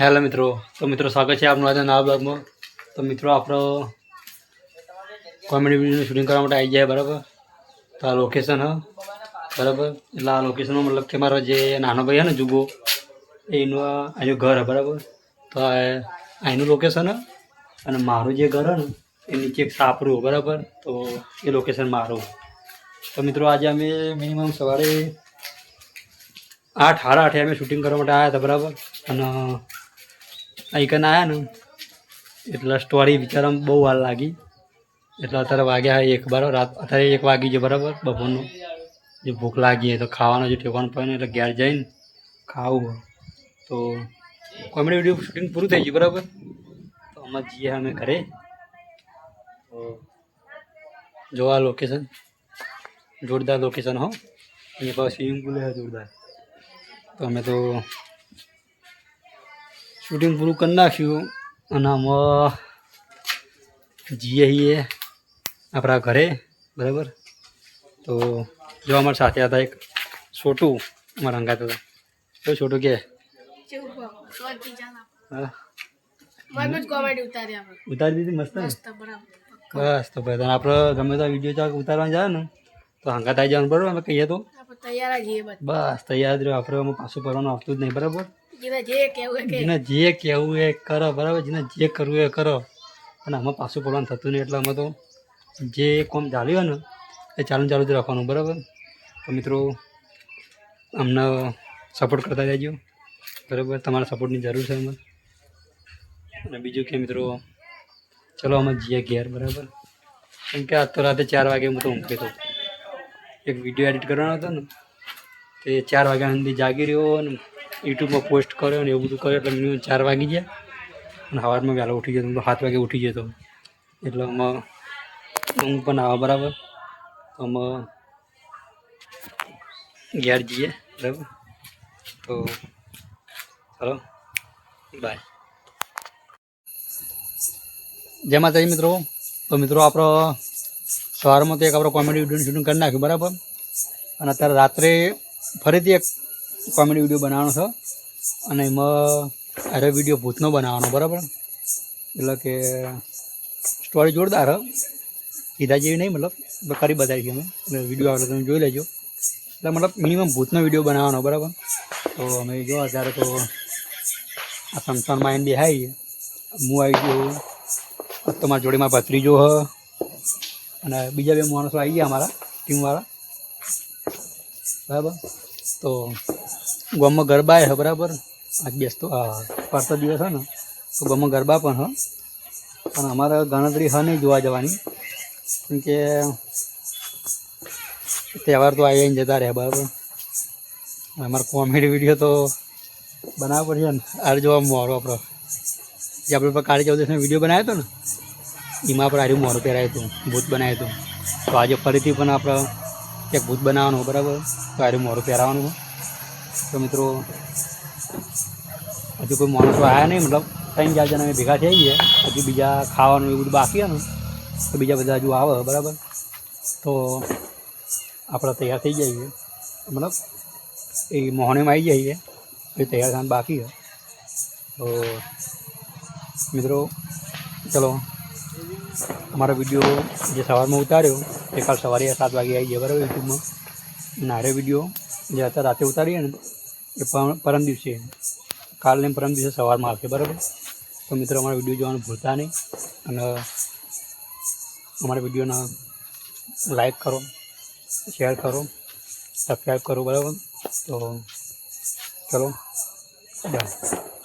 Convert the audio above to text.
Hello મિત્રો, તો મિત્રો સ્વાગત છે આપનું આજના નવા બ્લોગમાં. તો મિત્રો આપણો કોમેડી વિડીયોનું શૂટિંગ કરવા માટે આવી જાય બરાબર? તો આ લોકેશન હ, બરાબર? એટલે આ લોકેશનમાં મતલબ કે મારો જે નાનો ભાઈ હે ને જુગો એનું અહીંનું ઘર હે બરાબર? તો અહીંનું લોકેશન હે, અને મારું જે ઘર હે ને, એ નીચે એક સાપરું બરાબર? તો એ લોકેશન મારું. તો મિત્રો આજે અમે મિનિમમ સવારે આઠ, સાડા આઠે અમે શૂટિંગ કરવા માટે આવ્યા હતા, બરાબર? અને અહીં કને આવ્યા ને, એટલે સ્ટોરી વિચારવામાં બહુ વાર લાગી. એટલે અત્યારે વાગ્યા એક બરાબર રાત અત્યારે એક વાગી છે બરાબર, બપોરનું. જે ભૂખ લાગી તો ખાવાનું જે ઠેકવાનું પડે ને, એટલે ઘેર જઈને ખાવું તો કોમેડી વીડિયો શૂટિંગ પૂરું થઈ ગયું બરાબર? તો અમે જઈએ અમે ઘરે. તો જોવા લોકેશન જોરદાર લોકેશન હો. અહીંયા પાસે સ્વિમિંગ પુલ હે જોરદાર. તો અમે તો શૂટિંગ પૂરું કરી નાખ્યું અને આમાં જઈએ છીએ આપણા ઘરે બરાબર? તો જો અમારા સાથે હતા એક છોટું અમારા અંગાત હતા. તો છોટું કે હા. ઉતારી દીધી મસ્ત બસ તો ભાઈ આપણે ગમે તો વીડિયો ચાક ઉતારવા જાય ને તો હંગાત આવી જવાનું બરાબર? અમે કહીએ તો. બસ તૈયાર જ રહ્યો. આપણે અમે પાછું પડવાનું આવતું જ નહીં બરાબર? જેને જે કહેવું એ કરો, બરાબર? જેને જે કરવું એ કરો. અને આમાં પાછું પડવાનું થતું નહીં, એટલે અમે તો જે કોમ ચાલ્યું ને, એ ચાલુ ચાલુ જ રાખવાનું, બરાબર? તો મિત્રો, અમને સપોર્ટ કરતા જજો બરાબર? તમારા સપોર્ટની જરૂર છે અમને અને બીજું કે મિત્રો, ચલો અમે જઈએ ઘેર, બરાબર? કેમ કે આજ તો રાતે ચાર વાગે હું તો ઊંઘી હતો એક વીડિયો એડિટ કરવાનો હતો ને, તે ચાર વાગ્યા સુધી જાગી રહ્યો અને યુટ્યુબમાં પોસ્ટ કર્યો ને એવું બધું કર્યું એટલે મિનિમમ ચાર વાગી ગયા. અને સવારમાં વહેલો ઉઠી જતો સાત વાગે ઉઠી જતો એટલે અમે ઊંઘ પણ આવે બરાબર. અમે ઘેર જઈએ, બરાબર. તો ચાલો બાય જય માતાજી મિત્રો. તો મિત્રો આપણો સવારમાં તો એક આપણો કોમેડી શૂટિંગ કરી નાખ્યું, બરાબર. અને અત્યારે રાત્રે ફરીથી એક કોમેડી વીડિયો બનાવવાનો છે અને એમાં અરે વીડિયો ભૂતનો બનાવવાનો, બરાબર? એટલે કે સ્ટોરી જોરદાર કીધા જેવી નહીં, મતલબ કરી બતાવી છે અમે. એટલે વીડિયો આવે તમે જોઈ લેજો. એટલે મતલબ મિનિમમ ભૂતનો વીડિયો બનાવવાનો, બરાબર? તો અમે જો અત્યારે તો આ સંસ્થાનમાં એમ બેહાઈ હું આવી ગયો, તમારા જોડીમાં ભત્રીજો, હ. અને બીજા બે માણસો આવી ગયા અમારા ટીમવાળા બરાબર? તો ગામમાં ગરબા હે બરાબર? આજ બેસતો આ પાડતો દિવસ હે ને. તો ગામમાં ગરબા પણ, હ. પણ અમારે ગણતરી હ નહીં જોવા જવાની. કેમ કે તહેવાર તો આવી જતા રહે બરાબર? અમારે કોમેડી વીડિયો તો બનાવવો પડશે ને. આર જોવા મોરો આપણો. જે આપણે પર કાળી ચૌદશનો વીડિયો બનાવ્યો હતો ને, એમાં આપણે આર્યું મોરું પહેરાયું હતું, ભૂત બનાવ્યું હતું. તો આજે ફરીથી પણ આપણે એક ભૂત બનાવવાનું, બરાબર? તો આર્યું મોરું પહેરાવાનું તો મિત્રો, હજુ કોઈ માણસો આવ્યા નહીં, મતલબ ત્રણ ચાર જણા ભેગા થઈ ગયા હજુ બીજા ખાવાનું એવું બધું બાકી છે તો બીજા બધા હજુ આવે, બરાબર? તો આપણે તૈયાર થઈ જઈએ. મતલબ એ મોહણીમાં આવી જઈએ. એ તૈયાર થવાનું બાકી છે. તો મિત્રો, ચલો અમારો વીડિયો જે સવારમાં ઉતાર્યો એ કાલ સવારે સાત વાગે આવી જાય બરાબર, યુટ્યુબમાં. નારે વીડિયો જે અત્યારે રાતે ઉતારીએ ને, એ પરમ દિવસે. કાલને પરમ દિવસે સવારમાં આવશે, બરાબર? તો મિત્રો, અમારા વીડિયો જોવાનું ભૂલતા નહીં. અને અમારા વિડીયોના લાઈક કરો શેર કરો સબસ્ક્રાઈબ કરો, બરાબર? તો ચલો બાય